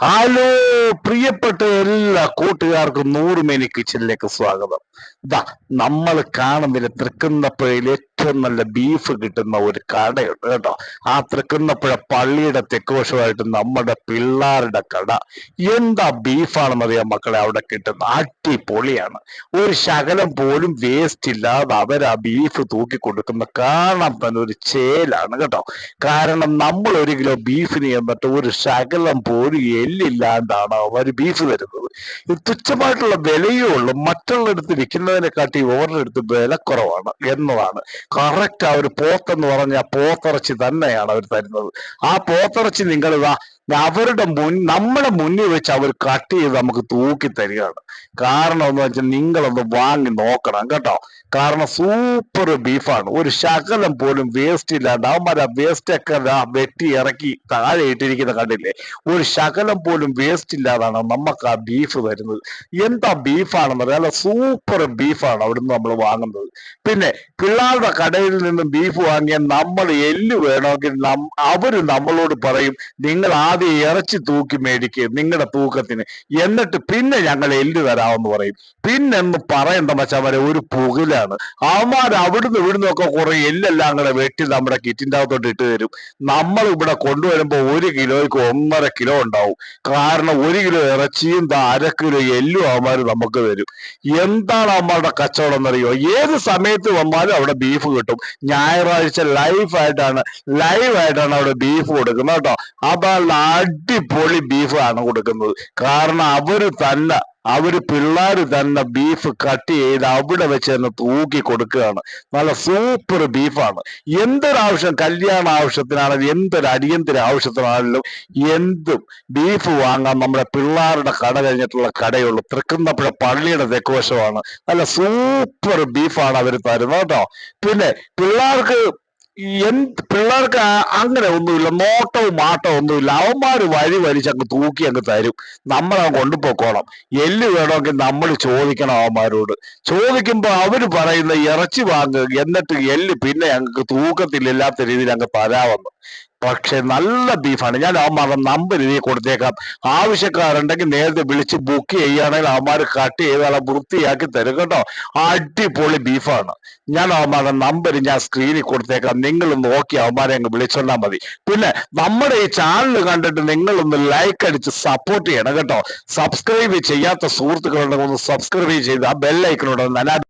Hello പ്രിയപ്പെട്ട എല്ലാ കൂട്ടുകാർക്കും നൂറുമേനി കിച്ചണിലേക്ക് സ്വാഗതം. ഇതാ നമ്മൾ കാണുന്നില്ല തൃക്കുന്നപ്പുഴയിൽ ഏറ്റവും നല്ല ബീഫ് കിട്ടുന്ന ഒരു കടയുണ്ട് കേട്ടോ. ആ തൃക്കുന്നപ്പുഴ പള്ളിയുടെ തെക്കുവശമായിട്ട് നമ്മുടെ പിള്ളാരുടെ കട. എന്താ ബീഫാണെന്നറിയാം മക്കളെ? അവിടെ കിട്ടുന്ന അടിപൊളിയാണ്. ഒരു ശകലം പോലും വേസ്റ്റ് ഇല്ലാതെ അവർ ആ ബീഫ് തൂക്കി കൊടുക്കുന്ന കാണാൻ തന്നെ ഒരു ചേലാണ് കേട്ടോ. കാരണം നമ്മൾ ഒരു കിലോ ബീഫിന് എന്നിട്ട് ഒരു ശകലം പോലും എല്ലില്ലാണ്ടാണ് അവർ ബീഫ് തരുന്നത്. തുച്ഛമായിട്ടുള്ള വിലയേ ഉള്ളൂ. മറ്റുള്ളിടത്ത് വിൽക്കുന്നതിനെക്കാട്ടി ഇവരുടെ അടുത്ത് വില കുറവാണ് എന്നതാണ് കറക്റ്റ് ആ ഒരു പോത്തെന്ന് പറഞ്ഞാൽ പോത്തിറച്ചി തന്നെയാണ് അവർ തരുന്നത്. ആ പോത്തിറച്ചി നിങ്ങൾ ഇതാ അവരുടെ മുൻ നമ്മുടെ മുന്നിൽ വെച്ച് അവർ കട്ട് ചെയ്ത് നമുക്ക് തൂക്കി തരികയാണ്. കാരണം എന്ന് വെച്ചാൽ നിങ്ങളൊന്ന് വാങ്ങി നോക്കണം കേട്ടോ. കാരണം സൂപ്പർ ബീഫാണ് ഒരു ശകലം പോലും വേസ്റ്റ് ഇല്ലാണ്ട് അവന്മാർ ആ വേസ്റ്റ് ഒക്കെ വെട്ടി ഇറക്കി താഴെ ഇട്ടിരിക്കുന്ന കണ്ടില്ലേ? ഒരു ശകലം പോലും വേസ്റ്റ് ഇല്ലാതാണ് നമുക്ക് ആ ബീഫ് തരുന്നത്. എന്താ ബീഫാണെന്ന് അറിയാം അല്ല സൂപ്പർ ബീഫാണ് അവിടുന്ന് നമ്മൾ വാങ്ങുന്നത്. പിന്നെ പിള്ളേരുടെ കടയിൽ നിന്നും ബീഫ് വാങ്ങിയാൽ നമ്മൾ എല്ല് വേണമെങ്കിൽ അവർ നമ്മളോട് പറയും നിങ്ങൾ ആദ്യം ഇറച്ചി തൂക്കി മേടിക്കുക നിങ്ങളുടെ തൂക്കത്തിന്. എന്നിട്ട് പിന്നെ ഞങ്ങൾ എല്ല് തരാമെന്ന് പറയും. പിന്നെന്ന് പറയണ്ട മച്ചാമാരെ ഒരു പുകിലാണ്. അവന്മാർ അവിടുന്ന് ഇവിടുന്ന് ഒക്കെ കുറെ എല്ലെല്ലാം കൂടെ വെട്ടി നമ്മുടെ കിറ്റിന്റെ അകത്തോട്ട് ഇട്ട് തരും. നമ്മൾ ഇവിടെ കൊണ്ടുവരുമ്പോ ഒരു കിലോയ്ക്ക് ഒന്നര കിലോ ഉണ്ടാവും. കാരണം ഒരു കിലോ ഇറച്ചിയും അര കിലോ എല്ലും അവന്മാർ നമുക്ക് തരും. എന്താണ് അവന്മാരുടെ കച്ചവടം എന്നറിയോ? ഏത് സമയത്ത് വന്നാലും അവിടെ ബീഫ് കിട്ടും. ഞായറാഴ്ച ലൈഫ് ആയിട്ടാണ് ലൈവ് ആയിട്ടാണ് അവിടെ ബീഫ് കൊടുക്കുന്നത് കേട്ടോ. അതാണ് അടിപൊളി ബീഫ് ആണ് കൊടുക്കുന്നത്. കാരണം അവർ തന്നെ അവർ പിള്ളേര് തന്നെ ബീഫ് കട്ട് ചെയ്ത് അവിടെ വെച്ച് തന്നെ തൂക്കി കൊടുക്കുകയാണ്. നല്ല സൂപ്പർ ബീഫാണ് എന്തൊരാവശ്യം കല്യാണ ആവശ്യത്തിനാണെങ്കിലും എന്തൊരു അടിയന്തര ആവശ്യത്തിനാണെങ്കിലും എന്തും ബീഫ് വാങ്ങാൻ നമ്മുടെ പിള്ളേരുടെ കട കഴിഞ്ഞിട്ടുള്ള കടയുള്ളൂ. തൃക്കുന്നപ്പുഴ പള്ളിയുടെ തെക്കുവശമാണ് നല്ല സൂപ്പർ ബീഫാണ് അവർ തരുന്നത് കേട്ടോ. പിന്നെ പിള്ളേർക്ക് എന്ത് പിള്ളേർക്ക് അങ്ങനെ ഒന്നുമില്ല നോട്ടവും മാട്ടവും ഒന്നുമില്ല. അവന്മാര് വഴി വലിച്ച് അങ്ങ് തൂക്കി അങ്ങ് തരും. നമ്മളവൻ കൊണ്ടുപോക്കോളാം എല്ല് വേണമെങ്കിൽ നമ്മൾ ചോദിക്കണം അവന്മാരോട്. ചോദിക്കുമ്പോൾ അവർ പറയുന്ന ഇറച്ചി വാങ്ങുക എന്നിട്ട് എല്ല് പിന്നെ ഞങ്ങൾക്ക് തൂക്കത്തിലില്ലാത്ത രീതിയിൽ അങ്ങ് തരാമെന്ന്. പക്ഷെ നല്ല ബീഫാണ് ഞാൻ അവന്മാരുടെ നമ്പർ ഇതിൽ കൊടുത്തേക്കാം. ആവശ്യക്കാരുണ്ടെങ്കിൽ നേരത്തെ വിളിച്ച് ബുക്ക് ചെയ്യുകയാണെങ്കിൽ അവന്മാർ കട്ട് ചെയ്ത് നല്ല വൃത്തിയാക്കി തരും കേട്ടോ. അടിപൊളി ബീഫാണ് ഞാൻ അവന്മാരുടെ നമ്പർ ഞാൻ സ്ക്രീനിൽ കൊടുത്തേക്കാം. നിങ്ങൾ നോക്കി അവന്മാരെ അങ്ങ് വിളിച്ചോണ്ടാൽ മതി. പിന്നെ നമ്മുടെ ഈ ചാനൽ കണ്ടിട്ട് നിങ്ങളൊന്ന് ലൈക്ക് അടിച്ച് സപ്പോർട്ട് ചെയ്യണം കേട്ടോ. സബ്സ്ക്രൈബ് ചെയ്യാത്ത സുഹൃത്തുക്കളുണ്ടെങ്കിൽ ഒന്ന് സബ്സ്ക്രൈബ് ചെയ്ത് ആ ബെല്ലൈക്കനോട്